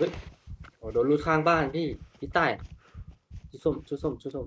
เฮ้ยโอ้โดนรูดข้างบ้านพี่พี่ใต้ชุดส้มชุดส้มชุดส้ม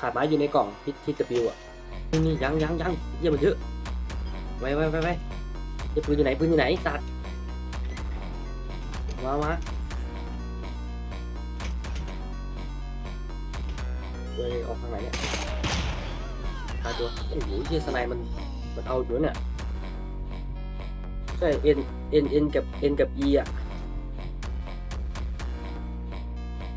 ขาดไม้อยู่ในกล่องทิศทิศบิวอะนี่นี่ยังยังยังเยี่ยมันเยอะไว้ไว้ไว้ไว้เดี๋ยวปืนอยู่ไหนปืนอยู่ไหนสัตว์มามาเว้ยออกทางไหนเนี่ยตายตัวโอ้โหเฮียสไนมันมันเอาอยู่เนี่ยใช่เอ็นเอ็นเอ็นกับเอ็นกับอีอะ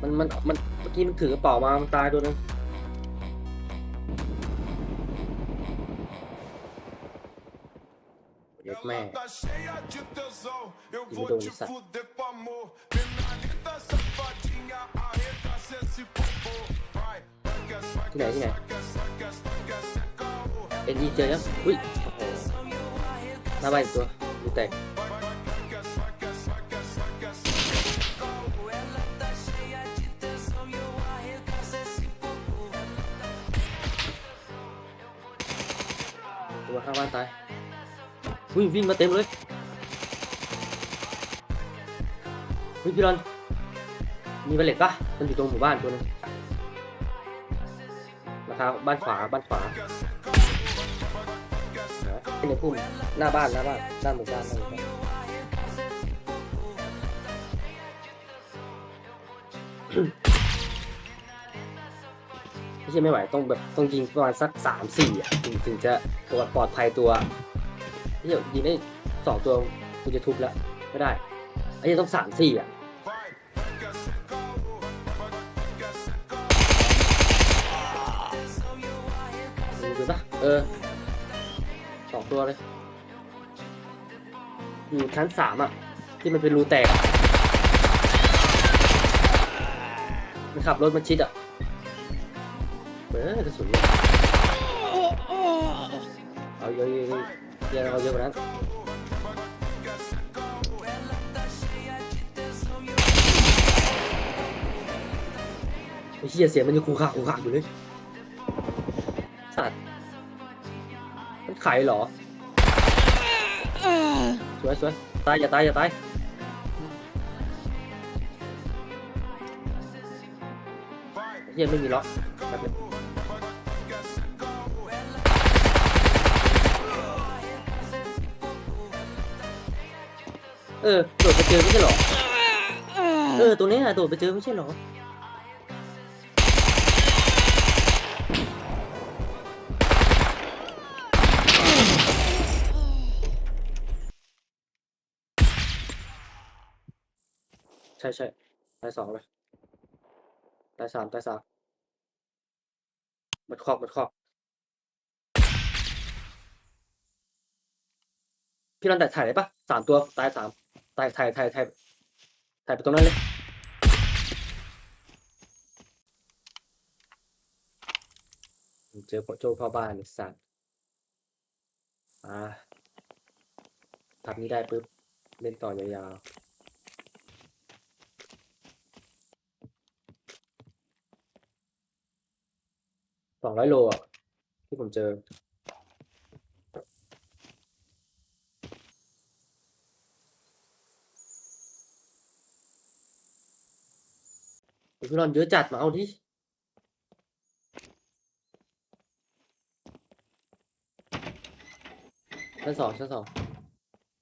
มันมันมันเมื่อกี้มันถือกระเป๋ามามันตายตัวนึง como é? Vou te fuder com amor. Penalita safadinha, arreta se esse popô. Vai, vai que é só que é só que é só que é é só que é Ele já Vou arrebentar. อุ้ยวิ่งมาเต็มเลยอุ้ยพี่รอนมีบัลเลตปะมันอยู่ตรงหมู่บ้านตัวนึงราคาบ้านขวาบ้านขวาในพุ่มหน้าบ้านหน้าบ้านหน้าหมู่บ้านหน้าหมู่บ้านไม่ใช่ไม่ไหวต้องแบบต้องยิงประมาณสักสามสี่อะถึงถึงจะตัวปลอดภัยตัว ไม่ใช่ยิงได้สองตัวกูจะทุบแล้วไม่ได้ไอ้ยังต้องสามสี่อะดูดูปะเออสองตัวเลยอยู่ชั้นสามอะ ที่มันเป็นรูแตก มันขับรถมาชิดอะเออกระสุนเอาเยอะๆ เยอะๆเยอะเอาเยอะกว่านั้นไอ้เหี้ยเสียงมันยังคูคาคูคาอยู่เลยสัตว์มันไข่เหรอสวยสวยตายอย่าตายอย่าตายเหี้ยไม่มีล็อกแป๊บนึ เออโดดไปเจอไม่ใช่หรอ เออตัวนี้ยโดดไปเจอไม่ใช่หรอ ใช่ใช่ตายสองเลยตายสามตายสามบัดคอกบัดคอกพี่รันแต่ถ่ายได้ปะสามตัวตายสาม ตายถ่ายถ่ายถ่ายถ่ายไปตรงนั้นเลย เจอโจพ่อบ้านไอ้สัตว์อ่าทำนี้ได้ปุ๊บ เล่นต่อยาวๆสองร้อยโลอะที่ผมเจอ โอ้ย พี่รอนเยอะจัดมาเอาดิชั้นสองชั้นสอง